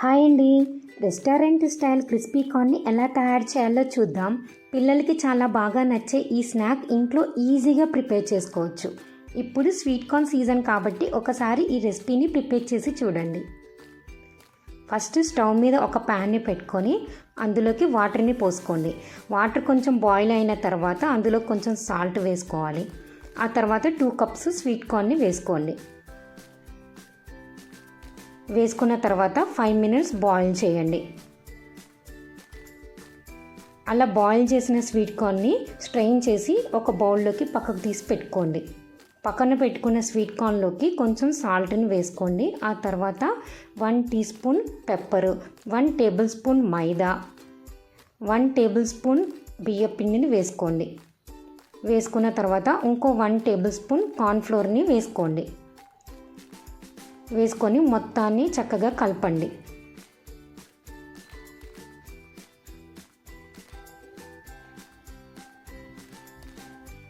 Hi అండి. Restaurant style crispy కార్న్ని ఎలా తయారు చేయాలో చూద్దాం. పిల్లలకి చాలా బాగా నచ్చే ఈ స్నాక్ ఇంట్లో ఈజీగా ప్రిపేర్ చేసుకోవచ్చు. ఇప్పుడు స్వీట్ కార్న్ సీజన్ కాబట్టి ఒకసారి ఈ రెసిపీని ప్రిపేర్ చేసి చూడండి. ఫస్ట్ స్టవ్ మీద ఒక ప్యాన్ని పెట్టుకొని అందులోకి వాటర్ని పోసుకోండి. వాటర్ కొంచెం బాయిల్ అయిన తర్వాత అందులో కొంచెం సాల్ట్ వేసుకోవాలి. ఆ తర్వాత టూ కప్స్ స్వీట్ కార్న్ని వేసుకోండి. వేసుకున్న తర్వాత ఫైవ్ మినిట్స్ బాయిల్ చేయండి. అలా బాయిల్ చేసిన స్వీట్ కార్న్ని స్ట్రెయిన్ చేసి ఒక బౌల్లోకి పక్కకు తీసి పెట్టుకోండి. పక్కన పెట్టుకున్న స్వీట్ కార్న్లోకి కొంచెం సాల్ట్ని వేసుకోండి. ఆ తర్వాత one teaspoon pepper one tablespoon maida one tablespoon బియ్య పిండిని వేసుకోండి. వేసుకున్న తర్వాత ఇంకో వన్ టేబుల్ స్పూన్ కార్న్ఫ్లోర్ని వేసుకోండి. వేసుకొని మొత్తాన్ని చక్కగా కలపండి.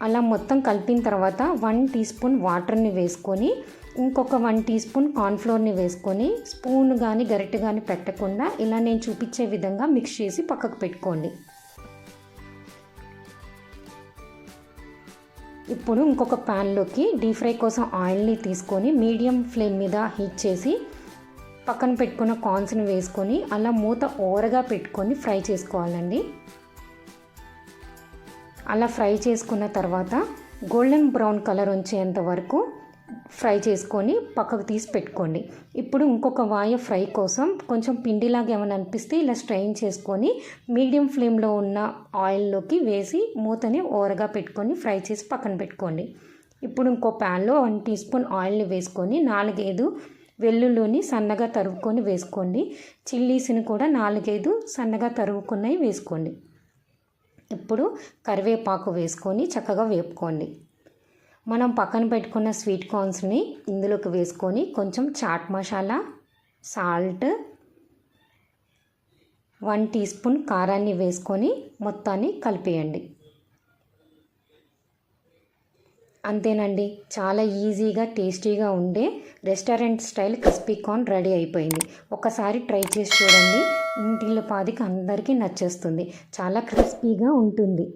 అలా మొత్తం కలిపిన తర్వాత వన్ టీ స్పూన్ వాటర్ని వేసుకొని ఇంకొక వన్ టీ స్పూన్ కార్న్ఫ్లోర్ని వేసుకొని స్పూన్ కానీ గరిటె కానీ పెట్టకుండా ఇలా నేను చూపించే విధంగా మిక్స్ చేసి పక్కకు పెట్టుకోండి. ఇప్పుడు ఇంకొక ప్యాన్లోకి డీప్ ఫ్రై కోసం ఆయిల్ని తీసుకొని మీడియం ఫ్లేమ్ మీద హీట్ చేసి పక్కన పెట్టుకున్న కార్న్స్ని వేసుకొని అలా మూత ఓరగా పెట్టుకొని ఫ్రై చేసుకోవాలండి. అలా ఫ్రై చేసుకున్న తర్వాత గోల్డెన్ బ్రౌన్ కలర్ వచ్చేంత వరకు ఫ్రై చేసుకొని పక్కకు తీసి పెట్టుకోండి. ఇప్పుడు ఇంకొక వాయ ఫ్రై కోసం కొంచెం పిండిలాగా ఏమైనా అనిపిస్తే ఇలా స్ట్రెయిన్ చేసుకొని మీడియం ఫ్లేమ్లో ఉన్న ఆయిల్లోకి వేసి మూతని ఓరగా పెట్టుకొని ఫ్రై చేసి పక్కన పెట్టుకోండి. ఇప్పుడు ఇంకో ప్యాన్లో వన్ టీ స్పూన్ ఆయిల్ని వేసుకొని నాలుగైదు వెల్లుల్లిని సన్నగా తరుముకొని వేసుకోండి. చిల్లీస్ని కూడా నాలుగైదు సన్నగా తరుగుకున్నవి వేసుకోండి. ఇప్పుడు కరివేపాకు వేసుకొని చక్కగా వేపుకోండి. మనం పక్కన పెట్టుకున్న స్వీట్ కార్న్స్ని ఇందులోకి వేసుకొని కొంచెం chaat masala salt one teaspoon కారాన్ని వేసుకొని మొత్తాన్ని కలిపేయండి. అంతేనండి చాలా ఈజీగా టేస్టీగా ఉండే restaurant style crispy corn ready అయిపోయింది. ఒకసారి ట్రై చేసి చూడండి. ఇంటిలో పాదికి అందరికీ నచ్చేస్తుంది. చాలా క్రిస్పీగా ఉంటుంది.